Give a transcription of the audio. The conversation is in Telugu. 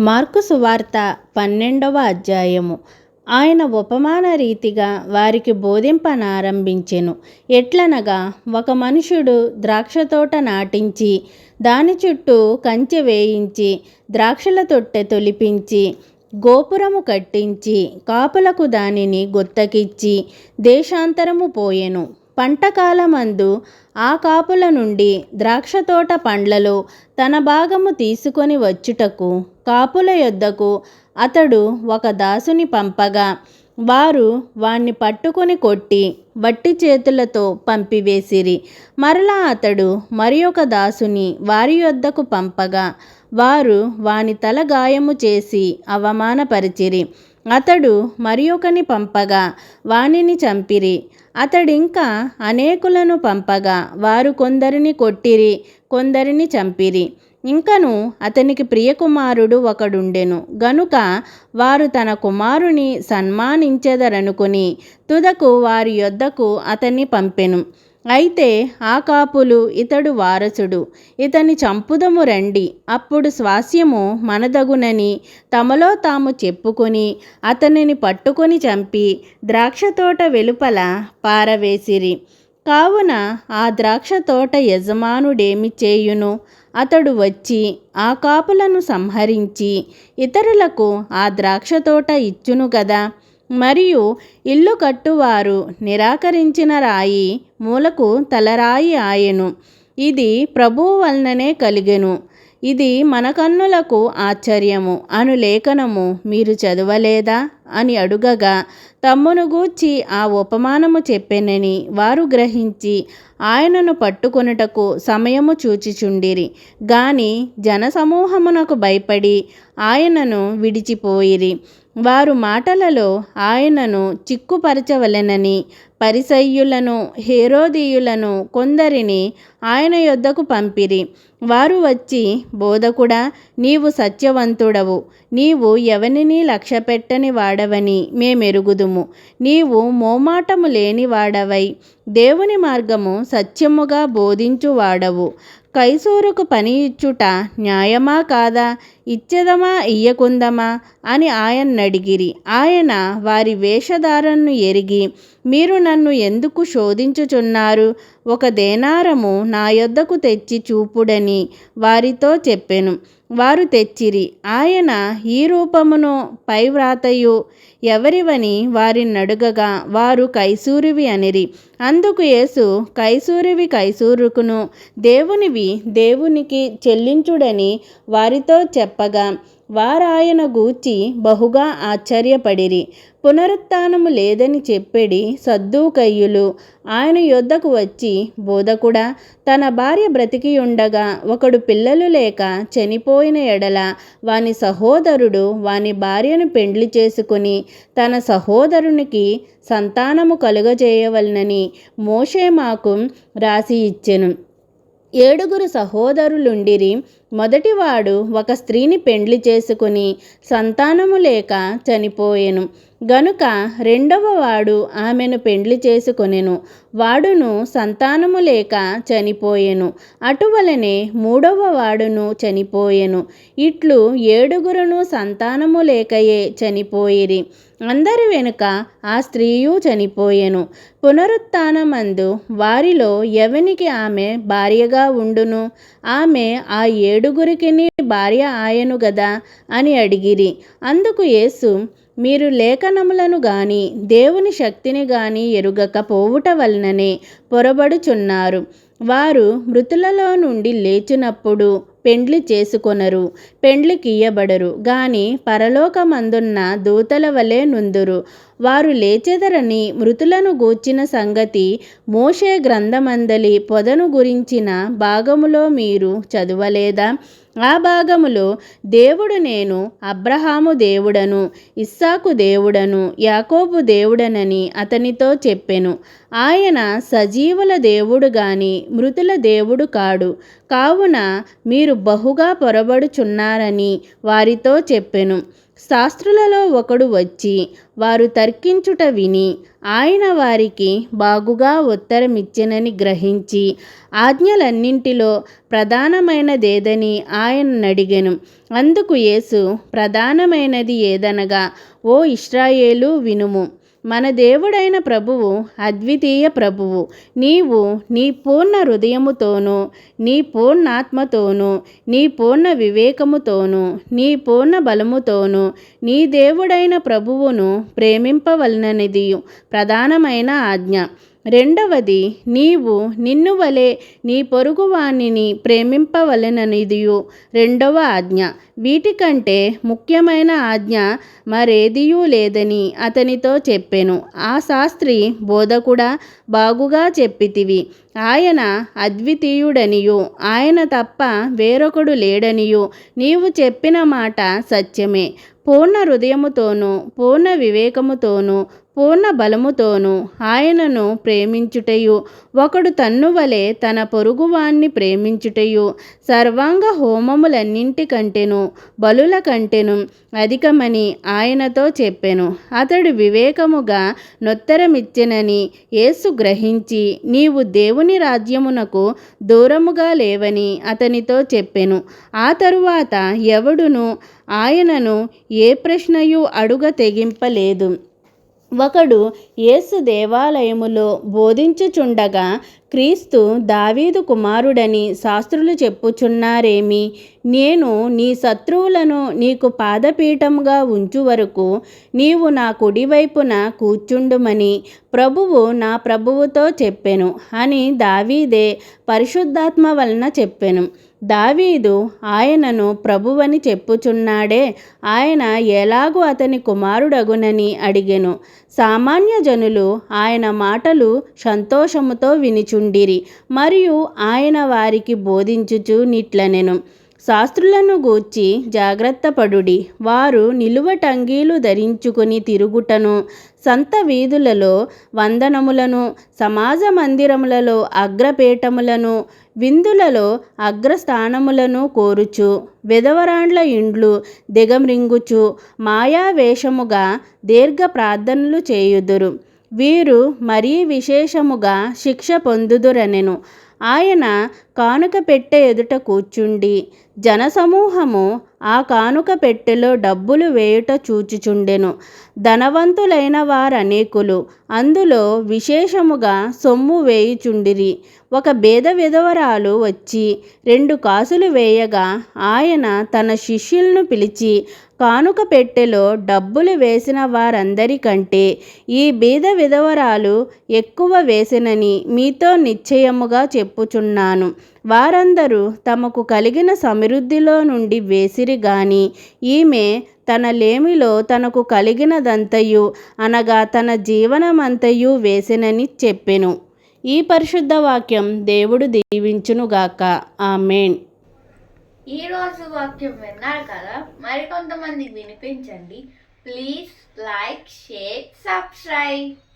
మార్కు సువార్త పన్నెండవ అధ్యాయము. ఆయన ఉపమాన రీతిగా వారికి బోధింపనారంభించెను. ఎట్లనగా ఒక మనుషుడు ద్రాక్ష తోట నాటించి దాని చుట్టూ కంచె వేయించి ద్రాక్షల తొట్టె తొలిపించి గోపురము కట్టించి కాపులకు దానిని గుత్తకిచ్చి దేశాంతరము పోయెను. పంటకాలమందు ఆ కాపుల నుండి ద్రాక్షతోట పండ్లలో తన భాగము తీసుకొని వచ్చుటకు కాపుల యొద్దకు అతడు ఒక దాసుని పంపగా వారు వాణ్ణి పట్టుకొని కొట్టి వట్టి చేతులతో పంపివేసిరి. మరలా అతడు మరి ఒక దాసుని వారి యొద్దకు పంపగా వారు వాని తల గాయము చేసి అవమానపరిచిరి. అతడు మరి ఒకని పంపగా వానిని చంపిరి. అతడింకా అనేకులను పంపగా వారు కొందరిని కొట్టిరి కొందరిని చంపిరి. ఇంకను అతనికి ప్రియకుమారుడు ఒకడుండెను. గనుక వారు తన కుమారుని సన్మానించెదరనుకుని తుదకు వారి యొద్దకు అతన్ని పంపెను. అయితే ఆ కాపులు ఇతడు వారసుడు. ఇతని చంపుదము రండి. అప్పుడు స్వాస్యము మనదగునని తమలో తాము చెప్పుకొని అతనిని పట్టుకొని చంపి ద్రాక్షతోట వెలుపల పారవేసిరి. కావున ఆ ద్రాక్ష తోట యజమానుడేమి చేయును? అతడు వచ్చి ఆ కాపులను సంహరించి ఇతరులకు ఆ ద్రాక్ష తోట ఇచ్చును కదా మరియు ఇల్లు కట్టువారు నిరాకరించిన రాయి మూలకు తలరాయి ఆయెను. ఇది ప్రభువు వలననే కలిగెను. ఇది మన కన్నులకు ఆశ్చర్యము అను లేఖనము మీరు చదవలేదా? అని అడుగగా తమ్మును గూర్చి ఆ ఉపమానము చెప్పెనని వారు గ్రహించి ఆయనను పట్టుకొనుటకు సమయము చూచిచుండిరి. గాని జనసమూహమునకు భయపడి ఆయనను విడిచిపోయిరి. వారు మాటలలో ఆయనను చిక్కుపరచవలెనని పరిసయ్యులను హేరోదీయులను కొందరిని ఆయన యొద్దకు పంపిరి. వారు వచ్చి బోధకుడా నీవు సత్యవంతుడవు. నీవు ఎవనిని లక్ష్యపెట్టని వాడవని మేమెరుగుదుము. నీవు మోమాటము లేని వాడవై. దేవుని మార్గము సత్యముగా బోధించువాడవు కైసూరుకు పని ఇచ్చుట న్యాయమా కాదా? ఇచ్చెదమా? ఇయ్యకుందమా? అని ఆయన్నడిగిరి ఆయన వారి వేషధారణను ఎరిగి మీరు నన్ను ఎందుకు శోధించుచున్నారు? ఒక దేనారము నా యొద్దకు తెచ్చి చూపుడని వారితో చెప్పెను. వారు తెచ్చిరి. ఆయన ఈ రూపమును పై వ్రాతయు ఎవరివని వారినడుగగా వారు కైసూరివి అనిరి. అందుకు యేసు కైసూరివి కైసూరుకును దేవునివి దేవునికి చెల్లించుడని వారితో చెప్పగా వారాయన గూర్చి బహుగా ఆశ్చర్యపడిరి. పునరుత్నము లేదని చెప్పెడి సద్దూకయ్యులు. ఆయన యొద్దకు వచ్చి బోధకుడా తన భార్య బ్రతికి ఉండగా ఒకడు పిల్లలు లేక చనిపో చనిపోయిన ఎడల వాని సహోదరుడు వాని భార్యను పెండ్లి చేసుకుని తన సహోదరునికి సంతానము కలుగజేయవలనని మోషే మాకు రాసి ఇచ్చెను. ఏడుగురు సహోదరులుండిరి మొదటివాడు ఒక స్త్రీని పెండ్లి చేసుకుని సంతానము లేక చనిపోయెను. గనుక రెండవ వాడు ఆమెను పెండ్లి చేసుకొనెను. వాడును సంతానము లేక చనిపోయెను. అటువలనే మూడవ వాడును చనిపోయెను. ఇట్లు ఏడుగురును సంతానము లేకయే చనిపోయిరి. అందరి వెనుక ఆ స్త్రీయు చనిపోయెను. పునరుత్నమందు వారిలో ఎవనికి ఆమె భార్యగా ఉండును? ఆమె ఆ ఏడు ఏడుగురికి భార్య ఆయను గదా అని అడిగిరి. అందుకు యేసు మీరు లేఖనములను గాని దేవుని శక్తిని గాని ఎరుగక పోవుట వలననే పొరబడుచున్నారు. వారు మృతులలో నుండి లేచినప్పుడు పెండ్లి చేసుకొనరు పెండ్లి కీయబడరు గాని పరలోకమందున్న దూతల వలె నుందురు. వారు లేచెదరని మృతులను గూర్చిన సంగతి మోషే గ్రంథమందలి పొదను గురించిన భాగములో మీరు చదవలేదా? ఆ భాగములో దేవుడు నేను అబ్రహాము దేవుడను ఇస్సాకు దేవుడను యాకోబు దేవుడనని అతనితో చెప్పెను. ఆయన సజీవుల దేవుడు గాని మృతుల దేవుడు కాడు. కావున మీరు బహుగా పొరబడుచున్నారని వారితో చెప్పెను. శాస్త్రులలో ఒకడు వచ్చి వారు తర్కించుట విని ఆయన వారికి బాగుగా ఉత్తరమిచ్చినని గ్రహించి ఆజ్ఞలన్నింటిలో ప్రధానమైనదేదని ఆయనడిగెను అందుకు యేసు ప్రధానమైనది ఏదనగా ఓ ఇస్రాయేలు వినుము. మన దేవుడైన ప్రభువు అద్వితీయ ప్రభువు. నీవు నీ పూర్ణ హృదయముతోనూ నీ పూర్ణాత్మతోనూ నీ పూర్ణ వివేకముతోనూ నీ పూర్ణ బలముతోనూ నీ దేవుడైన ప్రభువును ప్రేమింపవలననిది ప్రధానమైన ఆజ్ఞ. రెండవది నీవు నిన్ను వలె నీ పొరుగువాణిని ప్రేమింపవలెననిదియు. రెండవ ఆజ్ఞ వీటికంటే ముఖ్యమైన ఆజ్ఞ మరేదియూ లేదని అతనితో చెప్పెను. ఆ శాస్త్రి బోధకుడా బాగుగా చెప్పితివి. ఆయన అద్వితీయుడనియు. ఆయన తప్ప వేరొకడు లేడనియు. నీవు చెప్పిన మాట సత్యమే. పూర్ణ హృదయముతోనూ పూర్ణ వివేకముతోనూ పూర్ణ బలముతోనూ ఆయనను ప్రేమించుటయు. ఒకడు తన్నువలే తన పొరుగువాణ్ణి ప్రేమించుటయు. సర్వాంగ హోమములన్నింటికంటెను బలుల కంటెను అధికమని ఆయనతో చెప్పెను. అతడు వివేకముగా నొత్తరమిచ్చెనని యేసు గ్రహించి నీవు దేవుని రాజ్యమునకు దూరముగా లేవని అతనితో చెప్పెను. ఆ తరువాత ఎవడును ఆయనను ఏ ప్రశ్నయు అడుగ తెగింపలేదు. ఒకడు యేసు దేవాలయములో బోధించుచుండగా క్రీస్తు దావీదు కుమారుడని శాస్త్రులు చెప్పుచున్నారేమి? నేను నీ శత్రువులను నీకు పాదపీఠముగా ఉంచు వరకు నీవు నా కుడివైపున కూర్చుండుమని ప్రభువు నా ప్రభువుతో చెప్పెను అని దావీదే పరిశుద్ధాత్మ వలన చెప్పెను. దావీదు ఆయనను ప్రభువని చెప్పుచున్నాడే. ఆయన ఎలాగూ అతని కుమారుడగునని అడిగెను. సామాన్య జనులు ఆయన మాటలు సంతోషముతో వినిచుండిరి మరియు ఆయన వారికి బోధించుచు నిట్లనెను. శాస్త్రులను గూర్చి జాగ్రత్తపడుడి. వారు నిలువటంగీలు ధరించుకుని తిరుగుటను సంత వీధులలో వందనములను సమాజ మందిరములలో అగ్రపీఠములను విందులలో అగ్రస్థానములను కోరుచు విధవరాండ్ల ఇండ్లు దిగమ్రింగుచు మాయావేషముగా దీర్ఘ ప్రార్థనలు చేయుదురు. వీరు మరీ విశేషముగా శిక్ష పొందుదురనెను. ఆయన కానుక పెట్టె ఎదుట కూర్చుండి. జనసమూహము ఆ కానుక పెట్టెలో డబ్బులు వేయుట చూచుచుండెను. ధనవంతులైన వారనేకులు అందులో విశేషముగా సొమ్ము వేయుచుండిరి. ఒక బేద విధవరాలు వచ్చి రెండు కాసులు వేయగా ఆయన తన శిష్యులను పిలిచి కానుక పెట్టెలో డబ్బులు వేసిన వారందరికంటే ఈ బీద విధవరాలు ఎక్కువ వేసినని మీతో నిశ్చయముగా చెప్పుచున్నాను. వారందరూ తమకు కలిగిన సమృద్ధిలో నుండి వేసిరి గాని ఈమె తన లేమిలో తనకు కలిగినదంతయు అనగా తన జీవనమంతయు వేసినని చెప్పెను. ఈ పరిశుద్ధ వాక్యం దేవుడు దీవించునుగాక ఆమెన్. ఈ రోజు వాక్యం విన్నారు కదా? మరికొంతమందికి వినిపించండి. Please like share subscribe.